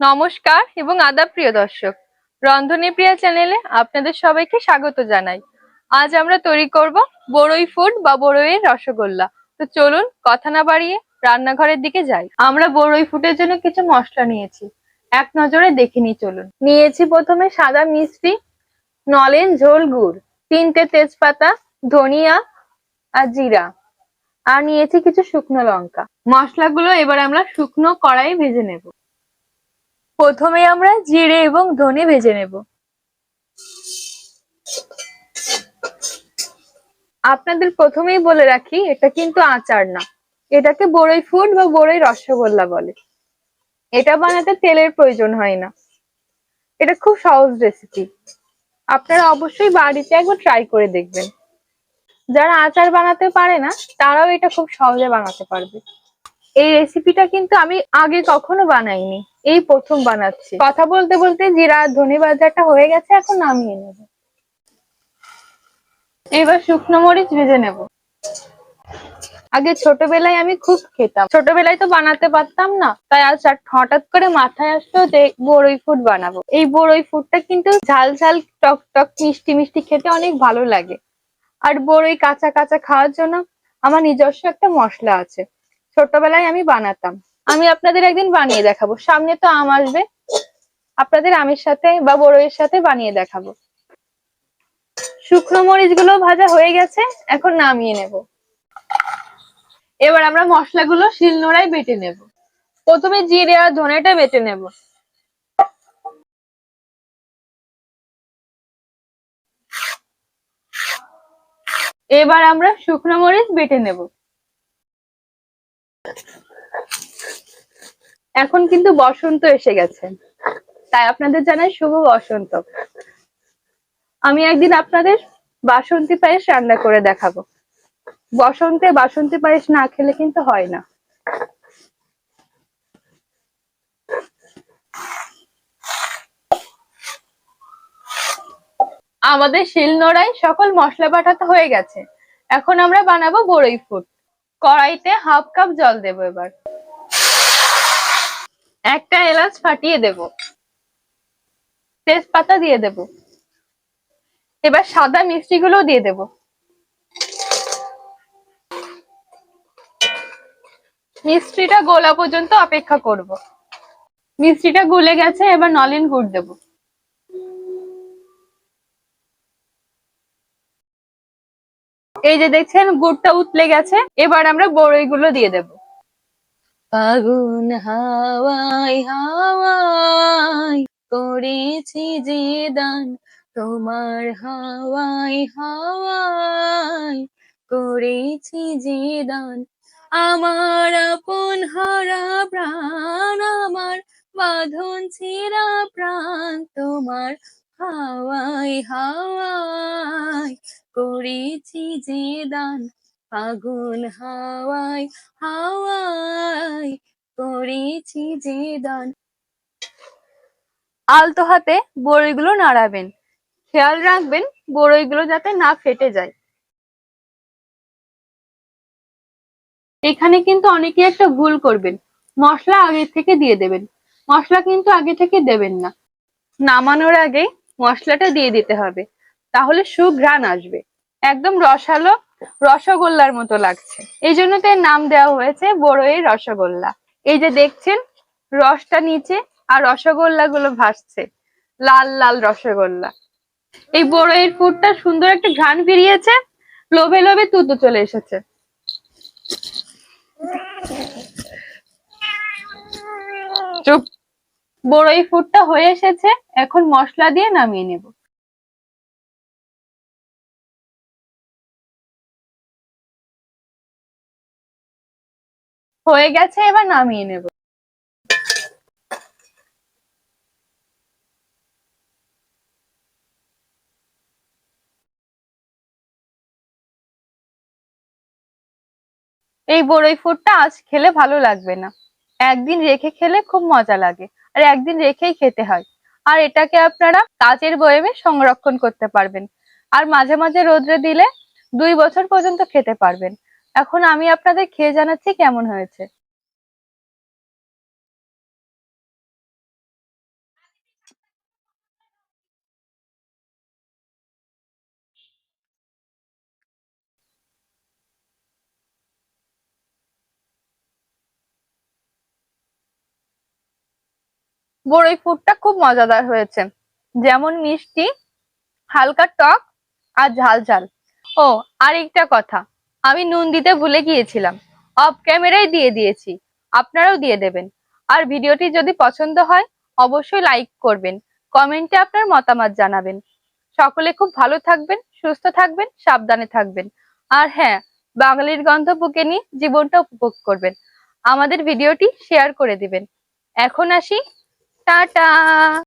নমস্কার এবং আদাব প্রিয় দর্শক। রন্ধনী প্রিয়া চ্যানেলে আপনাদের সবাইকে স্বাগত জানাই। আজ আমরা তৈরি করব বড়ই ফুড বা বড়ইয়ের রসগোল্লা। তো চলুন কথা না বাড়িয়ে রান্নাঘরের দিকে যাই। আমরা বড়ই ফুটের জন্য কিছু মশলা নিয়েছি। এক নজরে দেখে নিই, চলুন। নিয়েছি প্রথমে সাদা মিষ্টি, নলেন ঝোল গুড়, তিনটে তেজপাতা, ধনিয়া আর জিরা। আর নিয়েছি কিছু শুকনো লঙ্কা। মশলাগুলো এবার আমরা শুকনো কড়াই ভেজে নেব। প্রথমে আমরা জিরে এবং ধনে ভেজে নেব। আপনাদের প্রথমেই বলে রাখি, এটা কিন্তু আচার না। এটাকে বড়ই ফুড বা বড়ই রসগোল্লা বলে। এটা বানাতে তেলের প্রয়োজন হয় না। এটা খুব সহজ রেসিপি আপনারা অবশ্যই বাড়িতে একবার ট্রাই করে দেখবেন। যারা আচার বানাতে পারে না, তারাও এটা খুব সহজে বানাতে পারবে। এই রেসিপিটা কিন্তু আমি আগে কখনো বানাইনি, এই প্রথম বানাচ্ছি। কথা বলতে বলতে জিরা ধনে বাজারটা হয়ে গেছে, এখন নামিয়ে নেব। এবার শুকনো মরিচ ভেজে নেব। আগে ছোটবেলায় আমি খুব খেতাম। ছোটবেলায় তো বানাতে পারতাম না, তাই আজ হঠাৎ করে মাথায় আসলো যে বড়ই ফুড বানাবো। এই বড়ই ফুডটা কিন্তু ঝাল ঝাল, টক টক, মিষ্টি মিষ্টি খেতে অনেক ভালো লাগে। আর বড়ই কাঁচা কাঁচা খাওয়ার জন্য আমার নিজস্ব একটা মশলা আছে। ছোটবেলায় আমি বানাতাম। আমি আপনাদের একদিন বানিয়ে দেখাবো। সামনে তো আম আসবে। আপনাদের আমের সাথে বা বড়ইয়ের সাথে বানিয়ে দেখাবো। শুকনো মরিচগুলো ভাজা হয়ে গেছে, এখন নামিয়ে নেব। এবার আমরা মশলাগুলো শিলনোড়ায় বেটে নেব। প্রথমে জিরে আর ধনেটা বেটে নেব। এবার আমরা শুকনো মরিচ বেটে নেব। এখন কিন্তু বসন্ত এসে গেছে। তাই আপনাদের জানাই শুভ বসন্ত। আমি একদিন আপনাদের বাসন্তী পায়েস রান্না করে দেখাবো। বসন্তে বাসন্তী পায়েস না খেলে কিন্তু হয় না। আমাদের শিলনোড়ায় সকল মশলা বাটাতে হয়ে গেছে। এখন আমরা বানাবো বড়ই ফুট। কড়াইতে হাফ কাপ জল দেবো এবার। একটা এলাচ ফাটিয়ে দেব। তেজপাতা দিয়ে দেব। এবার সাদা মিষ্টি গুলো দিয়ে দেব। মিষ্টিটা গোলা পর্যন্ত অপেক্ষা করব। মিষ্টিটা গুলে গেছে, এবার নলেন গুড় দেব। এই যে দেখছেন, গুড়টা উতলে গেছে। এবার আমরা বড়ই গুলো দিয়ে দেব। ফাগুন হাওয়াই হাওয়াই করেছি যে দান, তোমার হাওয়াই হাওয়াই করেছি যে দান। আমার আপন হারা প্রাণ, আমার বাঁধন ছেঁড়া প্রাণ, তোমার হাওয়াই হাওয়াই করেছি যে দান ফাগুন হাওয়াই হাওয়াই করেছি যে দান। আলতো হাতে বড়ইগুলো নাড়াবেন। খেয়াল রাখবেন বড়ইগুলো যাতে না ফেটে যায়। এখানে কিন্তু অনেকে একটা ভুল করবেন। মশলা আগে থেকে দিয়ে দেবেন। মশলা কিন্তু আগে থেকে দেবেন না। নামানোর আগে মশলাটা দিয়ে দিতে হবে। তাহলে সুঘ্রাণ আসবে। একদম রসালো রসগোল্লার মতো লাগছে। এই জন্য তো নাম দেওয়া হয়েছে বড়ইয়ের রসগোল্লা। এই যে দেখছেন, রসটা নিচে আর রসগোল্লা গুলো ভাসছে। লাল লাল রসগোল্লা। এই বড়ইয়ের ফুটটা সুন্দর একটা ঘ্রাণ বেরিয়েছে, লোভে লোভে তুতো চলে এসেছে। চুপ। বড়ই ফুডটা হয়ে এসেছে, এখন মশলা দিয়ে নামিয়ে নেব। হয়ে গেছে, এবার নামিয়ে নেব। এই বড়ই ফুডটা আজ খেলে ভালো লাগবে না। একদিন রেখে খেলে খুব মজা লাগে, আর একদিন রেখেই খেতে হয়। আর এটাকে আপনারা কাচের বয়েমে সংরক্ষণ করতে পারবেন। আর মাঝে মাঝে রোদ্রে দিলে দুই বছর পর্যন্ত খেতে পারবেন। এখন আমি আপনাদের খেয়ে জানাচ্ছি কেমন হয়েছে। বড়ই ফুডটা খুব মজাদার হয়েছে। যেমন মিষ্টি, হালকা টক আর ঝাল ঝাল। ও আর একটা কথা। আমি নুন দিতে ভুলে গিয়েছিলাম। অফ ক্যামেরায় দিয়ে দিয়েছি। আপনারাও দিয়ে দেবেন। আর ভিডিওটি যদি পছন্দ হয়, অবশ্যই লাইক করবেন। কমেন্টে আপনার মতামত জানাবেন। সকলে খুব ভালো থাকবেন, সুস্থ থাকবেন, সাবধানে থাকবেন। আর হ্যাঁ বাঙালির গন্ধ বুকে নিয়ে জীবনটা উপভোগ করবেন। আমাদের ভিডিওটি শেয়ার করে দিবেন। এখন আসি। টাটা!